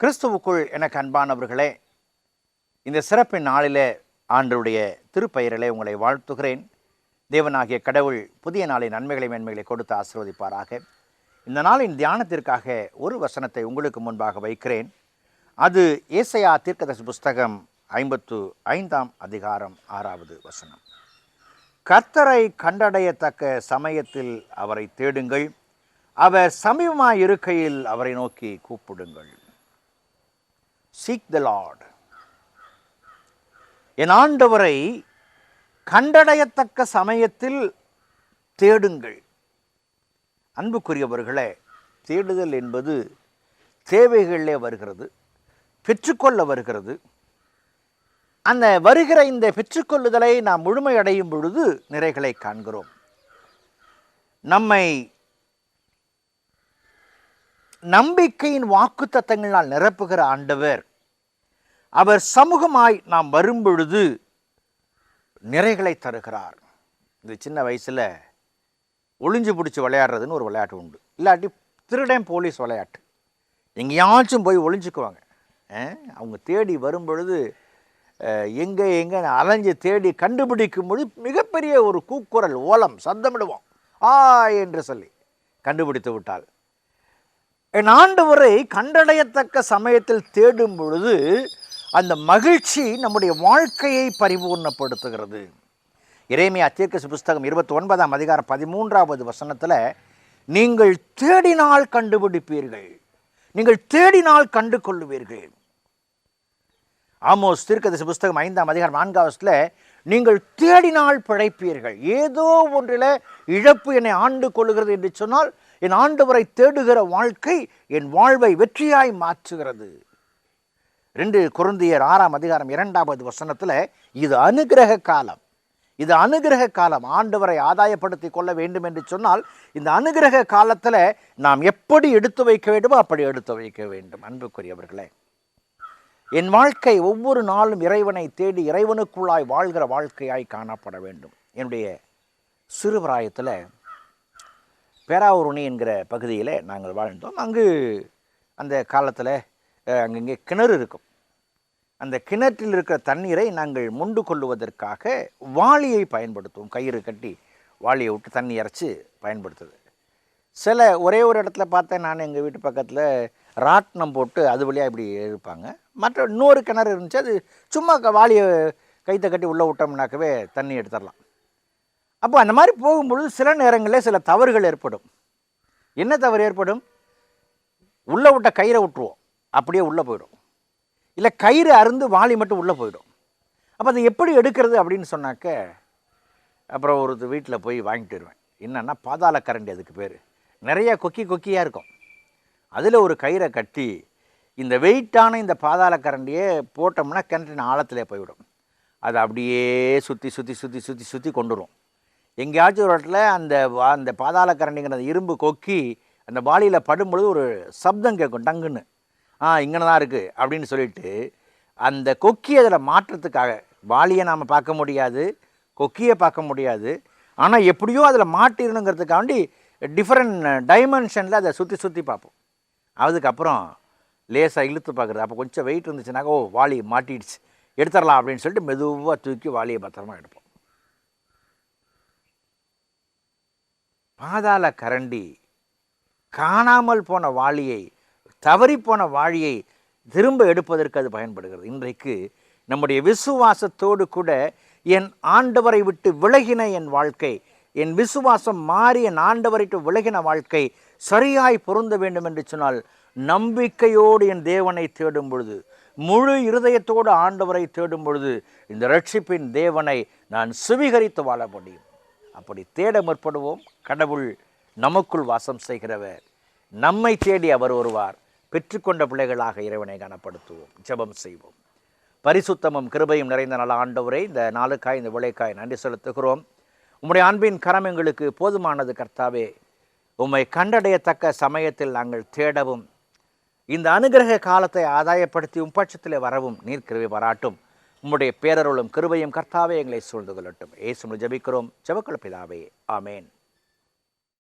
கிறிஸ்துவுக்குள் எனக்கு அன்பானவர்களே இந்த சிறப்பின் நாளிலே ஆண்டருடைய திருப்பெயரிலே உங்களை வாழ்த்துகிறேன். தேவனாகிய கடவுள் புதிய நாளின் நன்மைகளை மேன்மைகளை கொடுத்து ஆசிர்வதிப்பாராக. இந்த நாளின் தியானத்திற்காக ஒரு வசனத்தை உங்களுக்கு முன்பாக வைக்கிறேன். அது ஏசையா தீர்க்கதரிசி புஸ்தகம் ஐம்பத்து ஐந்தாம் அதிகாரம் ஆறாவது வசனம். கர்த்தரை கண்டடையத்தக்க சமயத்தில் அவரை தேடுங்கள். அவர் சமீபமாய் இருக்கையில் அவரை நோக்கி கூப்பிடுங்கள். சீக் த லார்ட் என் ஆண்டவரை கண்டடையத்தக்க சமயத்தில் தேடுங்கள். அன்புக்குரியவர்களே தேடுதல் என்பது தேவைகளிலே வருகிறது பெற்றுக்கொள்ள வருகிறது. அந்த வருகிற இந்த பெற்றுக்கொள்ளுதலை நாம் முழுமையடையும் பொழுது நிறைகளை காண்கிறோம். நம்மை நம்பிக்கையின் வாக்குத்தத்தங்களால் நிரப்புகிற ஆண்டவர் அவர் சமூகமாய் நாம் வரும்பொழுது நிறைகளை தருகிறார். இந்த சின்ன வயசில் ஒளிஞ்சு பிடிச்சி விளையாடுறதுன்னு ஒரு விளையாட்டு உண்டு. இல்லாட்டி திருடன் போலீஸ் விளையாட்டு. எங்கேயாச்சும் போய் ஒளிஞ்சுக்குவாங்க. அவங்க தேடி வரும்பொழுது எங்கே எங்கே அலைஞ்சு தேடி கண்டுபிடிக்கும் பொழுது மிகப்பெரிய ஒரு கூக்குரல் ஓலம் சத்தமிடுவோம். ஆ என்று சொல்லி கண்டுபிடித்து விட்டால். என் ஆண்டவரை கண்டடையத்தக்க சமயத்தில் தேடும் பொழுது அந்த மகிழ்ச்சி நம்முடைய வாழ்க்கையை பரிபூர்ணப்படுத்துகிறது. இறைமையா தீர்க்கசு புஸ்தகம் இருபத்தி ஒன்பதாம் அதிகாரம் பதிமூன்றாவது வசனத்தில் நீங்கள் தேடினால் கண்டுபிடிப்பீர்கள். நீங்கள் தேடினால் கண்டு கொள்ளுவீர்கள் ஆமோஸ் தீர்க்கதரிசி புஸ்தகம் ஐந்தாம் அதிகாரம் நான்காவதுல நீங்கள் தேடினால் பிழைப்பீர்கள். ஏதோ ஒன்றில் இழப்பு என்னை ஆண்டு கொள்ளுகிறது என்று சொன்னால் என் ஆண்டவரை தேடுகிற வாழ்க்கை என் வாழ்வை வெற்றியாய் மாற்றுகிறது. ரெண்டு குருந்தியர் ஆறாம் அதிகாரம் இரண்டாவது வசனத்தில் இது அனுகிரக காலம். இது அனுகிரக காலம். ஆண்டவரை ஆதாயப்படுத்தி கொள்ள வேண்டும் என்று சொன்னால் இந்த அனுகிரக காலத்தில் நாம் எப்படி எடுத்து வைக்க வேண்டுமோ அப்படி எடுத்து வைக்க வேண்டும். அன்புக்குரியவர்களே என் வாழ்க்கை ஒவ்வொரு நாளும் இறைவனை தேடி இறைவனுக்குள்ளாய் வாழ்கிற வாழ்க்கையாய் காணப்பட வேண்டும். என்னுடைய சிறுபிராயத்தில் பேராவூரணி என்கிற பகுதியில் நாங்கள் வாழ்ந்தோம். அங்கு அந்த காலத்தில் அங்கங்கே கிணறு இருக்கும். அந்த கிணற்றில் இருக்கிற தண்ணீரை நாங்கள் முண்டு கொள்ளுவதற்காக வாளியை பயன்படுத்துவோம். கயிறு கட்டி வாளியை விட்டு தண்ணி இறச்சி பயன்படுத்துது சில ஒரே ஒரு இடத்துல பார்த்தேன். நான் எங்கள் வீட்டு பக்கத்தில் ராட்டினம் போட்டு அது வழியாக இப்படி இருப்பாங்க மற்ற இன்னொரு கிணறு இருந்துச்சு. அது சும்மா வாளியை கைத்தை கட்டி உள்ளே விட்டோம்னாக்கவே தண்ணி எடுத்துடலாம். அப்போ அந்த மாதிரி போகும்பொழுது சில நேரங்களில் சில தவறுகள் ஏற்படும். என்ன தவறு ஏற்படும்? உள்ளே விட்ட கயிறை விட்டுருவோம். அப்படியே உள்ளே போயிடும். இல்லை கயிறு அருந்து வாளி மட்டும் உள்ளே போயிடும். அப்போ அதை எப்படி எடுக்கிறது அப்படின்னு சொன்னாக்க அப்புறம் ஒரு வீட்டில் போய் வாங்கிட்டு வருவேன். என்னென்னா பாதாள கரண்டி அதுக்கு பேர். நிறைய கொக்கி கொக்கியாக இருக்கும். அதில் ஒரு கயிறை கட்டி இந்த வெயிட்டான இந்த பாதாள கரண்டியை போட்டோம்னா கிணற்றின் ஆழத்திலே போய்விடும். அது அப்படியே சுற்றி சுற்றி சுற்றி சுற்றி சுற்றி கொண்டு வரும். எங்கேயாச்சும் ஒரு இடத்துல அந்த அந்த பாதாள கரண்டிங்கிற இரும்பு கொக்கி அந்த வாளியில் படும்பொழுது ஒரு சப்தம் கேட்கும் டங்குன்னு. ஆ இங்கே தான் இருக்குது அப்படின்னு சொல்லிட்டு அந்த கொக்கி அதில் மாற்றுறதுக்காக வாளியை நாம் பார்க்க முடியாது கொக்கியை பார்க்க முடியாது ஆனால் எப்படியோ அதில் மாட்டிடணுங்கிறதுக்காண்டி டிஃப்ரெண்ட் டைமென்ஷனில் அதை சுற்றி சுற்றி பார்ப்போம். அதுக்கப்புறம் லேசாக இழுத்து பார்க்குறது அப்போ கொஞ்சம் வெயிட் இருந்துச்சுனாக்கா ஓ வாலி மாட்டிடுச்சு எடுத்துடலாம் அப்படின்னு சொல்லிட்டு மெதுவாக தூக்கி வாளியை பத்திரமா எடுப்போம். பாதாள கரண்டி காணாமல் போன வாளியை தவறிப்போன வாழியை திரும்ப எடுப்பதற்கு அது பயன்படுகிறது. இன்றைக்கு நம்முடைய விசுவாசத்தோடு கூட என் ஆண்டவரை விட்டு விலகின என் வாழ்க்கை என் விசுவாசம் மாறி என் ஆண்டவரை விட்டு விலகின வாழ்க்கை சரியாய் பொருந்த வேண்டும் என்று சொன்னால் நம்பிக்கையோடு என் தேவனை தேடும் பொழுது முழு இருதயத்தோடு ஆண்டவரை தேடும் பொழுது இந்த ரட்சிப்பின் தேவனை நான் சுவீகரித்து வாழ முடியும். அப்படி தேட முற்படுவோம். கடவுள் நமக்குள் வாசம் செய்கிறவர். நம்மை தேடி அவர் வருவார். பெற்றுக்கொண்ட பிள்ளைகளாக இறைவனை கனப்படுத்துவோம் ஜெபம் செய்வோம். பரிசுத்தமும் கிருபையும் நிறைந்த நல்ல ஆண்டவரை இந்த நாளுக்காய் இந்த விளைக்காய் நன்றி செலுத்துகிறோம். உம்முடைய அன்பின் கரம் எங்களுக்கு போதுமானது கர்த்தாவே. உம்மை கண்டடையத்தக்க சமயத்தில் நாங்கள் தேடவும் இந்த அனுகிரக காலத்தை ஆதாயப்படுத்தி உம்பட்சத்தில் வரவும் நீர் வராட்டும் உம்முடைய பேரருளும் கிருபையும் கர்த்தாவே எங்களை சூழ்ந்து கொள்ளட்டும். ஏசுமு ஜபிக்கிறோம். ஜெபக்குள்ள பிதாவே. ஆமேன்.